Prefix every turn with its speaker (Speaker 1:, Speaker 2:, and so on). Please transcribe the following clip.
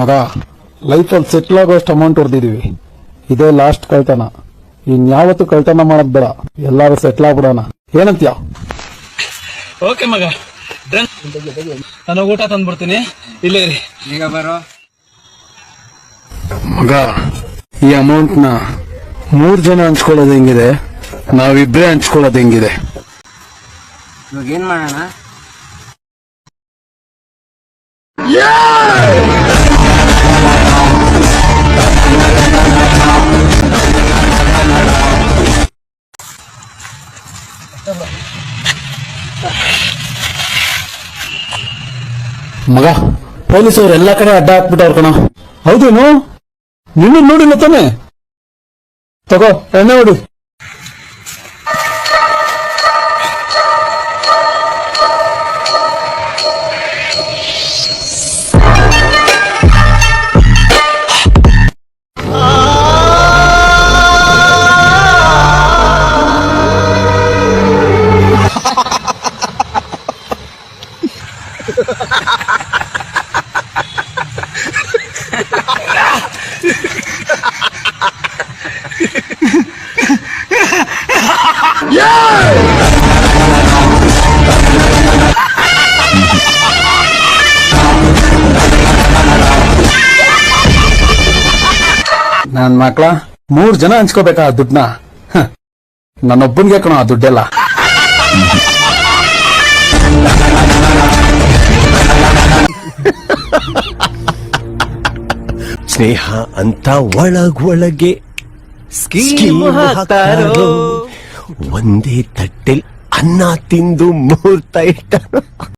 Speaker 1: ಮಗ ಲೈಫಲ್ಲಿ ಸೆಟ್ಲ್ ಆಗೋಷ್ಟು ಅಮೌಂಟ್ ಹೊಡೆದಿದ್ದೀವಿ ಇದೇ ಲಾಸ್ಟ್ ಕಳ್ತನ. ಇನ್ಯಾವತ್ತು ಕಳ್ತನ ಮಾಡೋದ್ ಬೇಡ. ಎಲ್ಲಾರು ಸೆಟ್ಲ್ ಆಗ್ಬಿಡೋಣ. ಏನಂತೀಯ?
Speaker 2: ಓಕೆ ಮಗ. ನಾನು ಊಟ ತಂದ್ಬಿಡ್ತೀನಿ. ಇಲ್ಲೇ
Speaker 3: ಈಗ ಬರೋ.
Speaker 1: ಮಗ ಈ ಅಮೌಂಟ್ನ ಮೂರ್ ಜನ ಹಂಚ್ಕೊಳ್ಳೋದು ಹೆಂಗಿದೆ? ನಾವಿಬ್ರೇ ಹಂಚ್ಕೊಳ್ಳೋದು ಹೆಂಗಿದೆ?
Speaker 3: ಇವಾಗ ಏನ್ ಮಾಡೋಣ?
Speaker 1: ಮಗ ಪೊಲೀಸ್ ಅವ್ರು ಎಲ್ಲಾ ಕಡೆ ಅಡ್ಡ ಹಾಕ್ಬಿಟ್ಟವ್ರ ಕಣ. ಹೌದೇನು? ನಿನ್ನ ನೋಡಿಲ್ಲ ತಾನೆ? ತಗೋ, ಎಣ್ಣೆ ಹೊಡಿ. ನನ್ ಮಕ್ಳ ಮೂರ್ ಜನ ಹಂಚ್ಕೋಬೇಕಾ ಆ ದುಡ್ಡನ್ನ ಹ. ನನ್ನೊಬ್ಬನ್ಗೆ ಕಣ ಆ ದುಡ್ಡೆಲ್ಲ
Speaker 4: ಸ್ನೇಹ ಅಂತ ಒಳಗೊಳಗೆ ಸ್ಕೀಮ್ ಹಾಕ್ತಾರೋ? ಒಂದೇ ತಟ್ಟೆಲ್ ಅನ್ನ ತಿಂದು ಮೂರ್ತ ಇಟ್ಟ